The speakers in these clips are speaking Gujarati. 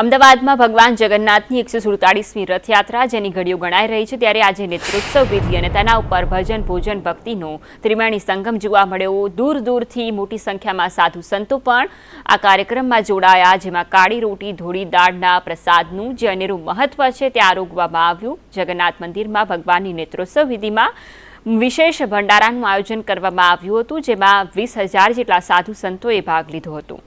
અમદાવાદમાં ભગવાન જગન્નાથની એકસો સુડતાળીસમી રથયાત્રા જેની ઘડીઓ ગણાઈ રહી છે, ત્યારે આજે નેત્રોત્સવ વિધિ અને તેના ઉપર ભજન ભોજન ભક્તિનો ત્રિવેણી સંગમ જોવા મળ્યો. દૂર દૂરથી મોટી સંખ્યામાં સાધુ સંતો પણ આ કાર્યક્રમમાં જોડાયા, જેમાં કાળી રોટી, ધોળી દાળના પ્રસાદનું જે અનેરું મહત્વ છે તે આરોગવામાં આવ્યું. જગન્નાથ મંદિરમાં ભગવાનની નેત્રોત્સવ વિધિમાં વિશેષ ભંડારાનું આયોજન કરવામાં આવ્યું હતું, જેમાં વીસ હજાર જેટલા સાધુ સંતોએ ભાગ લીધો હતો.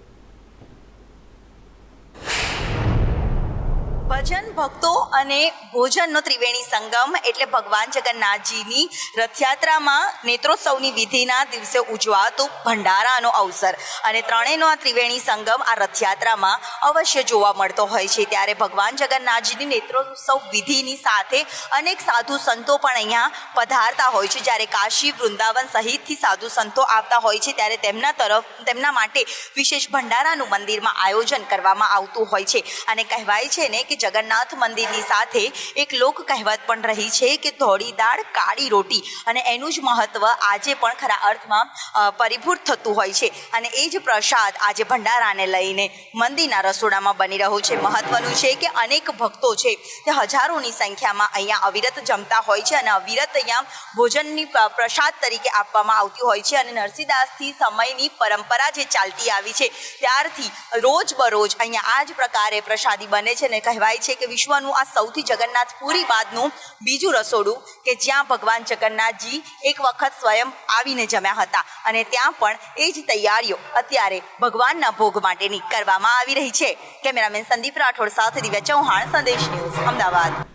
ભજન, ભક્તો અને ભોજનનો ત્રિવેણી સંગમ એટલે ભગવાન જગન્નાથજીની રથયાત્રામાં નેત્રોત્સવની વિધિના દિવસે ઉજવાતો ભંડારાનો અવસર. અને ત્રણેયનો આ ત્રિવેણી સંગમ આ રથયાત્રામાં અવશ્ય જોવા મળતો હોય છે. ત્યારે ભગવાન જગન્નાથજીની નેત્રોત્સવ વિધિની સાથે અનેક સાધુ સંતો પણ અહીંયા પધારતા હોય છે. જ્યારે કાશી, વૃંદાવન સહિતથી સાધુ સંતો આવતા હોય છે, ત્યારે તેમના તરફ, તેમના માટે વિશેષ ભંડારાનું મંદિરમાં આયોજન કરવામાં આવતું હોય છે. અને કહેવાય છે ને કે જગન્નાથ મંદિરની સાથે એક લોક કહેવત પણ રહી છે કે ધોળી દાળ, કાળી રોટી. અને એનું જ મહત્વ આજે પણ ખરા અર્થમાં પરિભૂત થતું હોય છે. અને એ જ પ્રસાદ આજે ભંડારાને લઈને મંદિરના રસોડામાં બની રહ્યો છે. મહત્વનું છે કે અનેક ભક્તો છે તે હજારોની સંખ્યામાં અહીંયા અવિરત જમતા હોય છે અને અવિરત અહીંયા ભોજનની પ્રસાદ તરીકે આપવામાં આવતી હોય છે. અને નરસિંહદાસથી સમયની પરંપરા જે ચાલતી આવી છે, ત્યારથી રોજ બરોજ અહીંયા આ જ પ્રકારે પ્રસાદી બને છે ને કહેવાય છે કે વિશ્વનું આ સૌથી જગન્નાથપુરી બાદનું બીજું રસોડું કે જ્યાં ભગવાન જગન્નાથજી એક વખત સ્વયં આવીને જમ્યા હતા. અને ત્યાં પણ એ જ તૈયારીઓ અત્યારે ભગવાનના ભોગ માટેની કરવામાં આવી રહી છે. કેમેરામેન સંદીપ રાઠોડ સાથે દિવ્યા ચૌહાણ, સંદેશ ન્યૂઝ, અમદાવાદ.